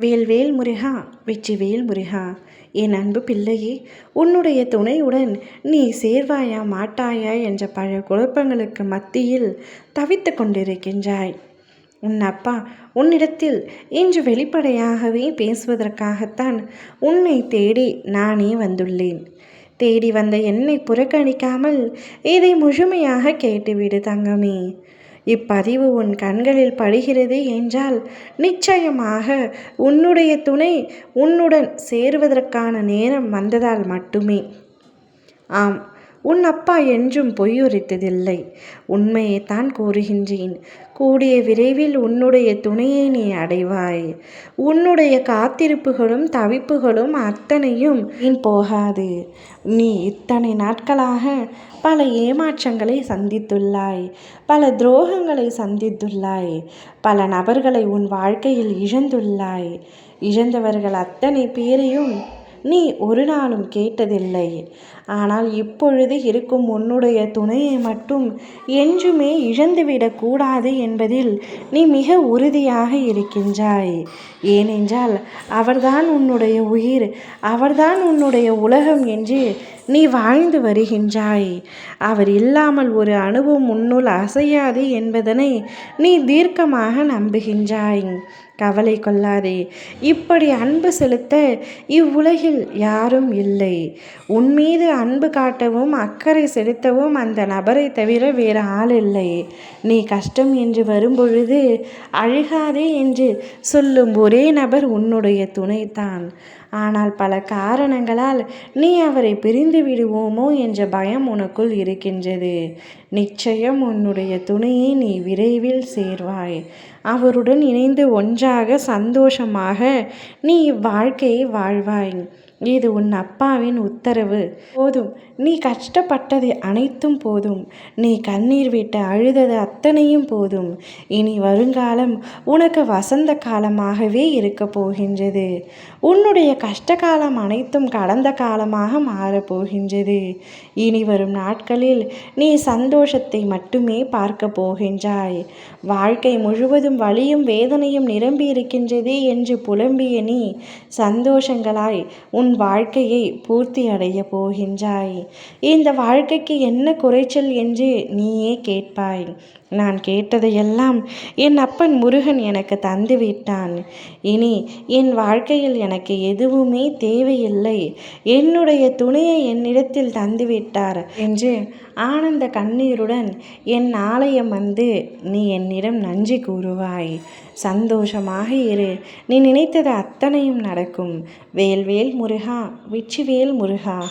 வேல்வேல் முருகா வெற்றிவேல் முருகா. என் அன்பு பிள்ளையே உன்னுடைய துணையுடன் நீ சேர்வாயா மாட்டாயா என்ற பல குழப்பங்களுக்கு மத்தியில் தவித்து கொண்டிருக்கின்றாய். உன் அப்பா உன்னிடத்தில் இன்று வெளிப்படையாகவே பேசுவதற்காகத்தான் உன்னை தேடி நானே வந்துள்ளேன். தேடி வந்த என்னை புறக்கணிக்காமல் இதை முழுமையாக கேட்டுவிடு தங்கமே. இப்பதிவு உன் கண்களில் படுகிறது என்றால் நிச்சயமாக உன்னுடைய துணை உன்னுடன் சேருவதற்கான நேரம் வந்ததால் மட்டுமே. ஆம் உன் அப்பா என்றும் பொய்யுரைத்ததில்லை. உண்மையை தான் கூறுகின்றேன். கூடிய விரைவில் உன்னுடைய துணையை நீ அடைவாய். உன்னுடைய காத்திருப்புகளும் தவிப்புகளும் அத்தனையும் வீண் போகாது? நீ இத்தனை நாட்களாக பல ஏமாற்றங்களை சந்தித்துள்ளாய். பல துரோகங்களை சந்தித்துள்ளாய். பல நபர்களை உன் வாழ்க்கையில் இழந்துள்ளாய். இழந்தவர்கள் அத்தனை பேரையும் நீ ஒரு நாளும் கேட்டதில்லை. ஆனால் இப்பொழுது இருக்கும் உன்னுடைய துணையை மட்டும் என்றுமே இழந்துவிடக்கூடாது என்பதில் நீ மிக உறுதியாக இருக்கின்றாய். ஏனென்றால் அவர்தான் உன்னுடைய உயிர் அவர்தான் உன்னுடைய உலகம் என்று நீ வாழ்ந்து வருகின்றாய். அவர் இல்லாமல் ஒரு அனுபவம் உன்னுள் அசையாது என்பதனை நீ தீர்க்கமாக நம்புகின்றாய். கவலை கொள்ளாதே. இப்படி அன்பு செலுத்த இவ்வுலகில் யாரும் இல்லை. உன் மீது அன்பு காட்டவும் அக்கறை செலுத்தவும் அந்த நபரை தவிர வேறு ஆள் இல்லை. நீ கஷ்டம் என்று வரும்பொழுது அழுகாதே என்று சொல்லும் ஒரே நபர் உன்னுடைய துணைதான் ஆனால் பல காரணங்களால் நீ அவரை பிரிந்து விடுவோமோ என்ற பயம் உனக்குள் இருக்கின்றது. நிச்சயம் உன்னுடைய துணையை நீ விரைவில் சேர்வாய். அவருடன் இணைந்து ஒன்றாக சந்தோஷமாக நீ இவ்வாழ்க்கையை வாழ்வாய். இது உன் அப்பாவின் உத்தரவு. போதும். நீ கஷ்டப்பட்டது அனைத்தும் போதும். நீ கண்ணீர் விட்டு அழுதது அத்தனையும் போதும். இனி வருங்காலம் உனக்கு வசந்த காலமாகவே இருக்க போகின்றது. உன்னுடைய கஷ்ட காலம் அனைத்தும் கடந்த காலமாக மாறப்போகின்றது இனி வரும் நாட்களில் நீ சந்தோஷத்தை மட்டுமே பார்க்க போகின்றாய். வாழ்க்கை முழுவதும் வலியும் வேதனையும் நிரம்பி இருக்கின்றது என்று புலம்பிய நீ சந்தோஷங்களாய் உன் உன் வாழ்க்கையை பூர்த்தி அடைய போகின்றாய். இந்த வாழ்க்கைக்கு என்ன குறைச்சல் என்று நீயே கேட்பாய். நான் கேட்டதையெல்லாம் என் அப்பன் முருகன் எனக்கு தந்து விட்டான் இனி என் வாழ்க்கையில் எனக்கு எதுவுமே தேவையில்லை. என்னுடைய துணையை என்னிடத்தில் தந்துவிட்டார் என்று ஆனந்த கண்ணீருடன் என் ஆலயம் வந்து நீ என்னிடம் நன்றி கூறுவாய். சந்தோஷமாக இரு. நீ நினைத்தது அத்தனையும் நடக்கும். வேல்வேல் முருகா வெற்றிவேல் முருகா.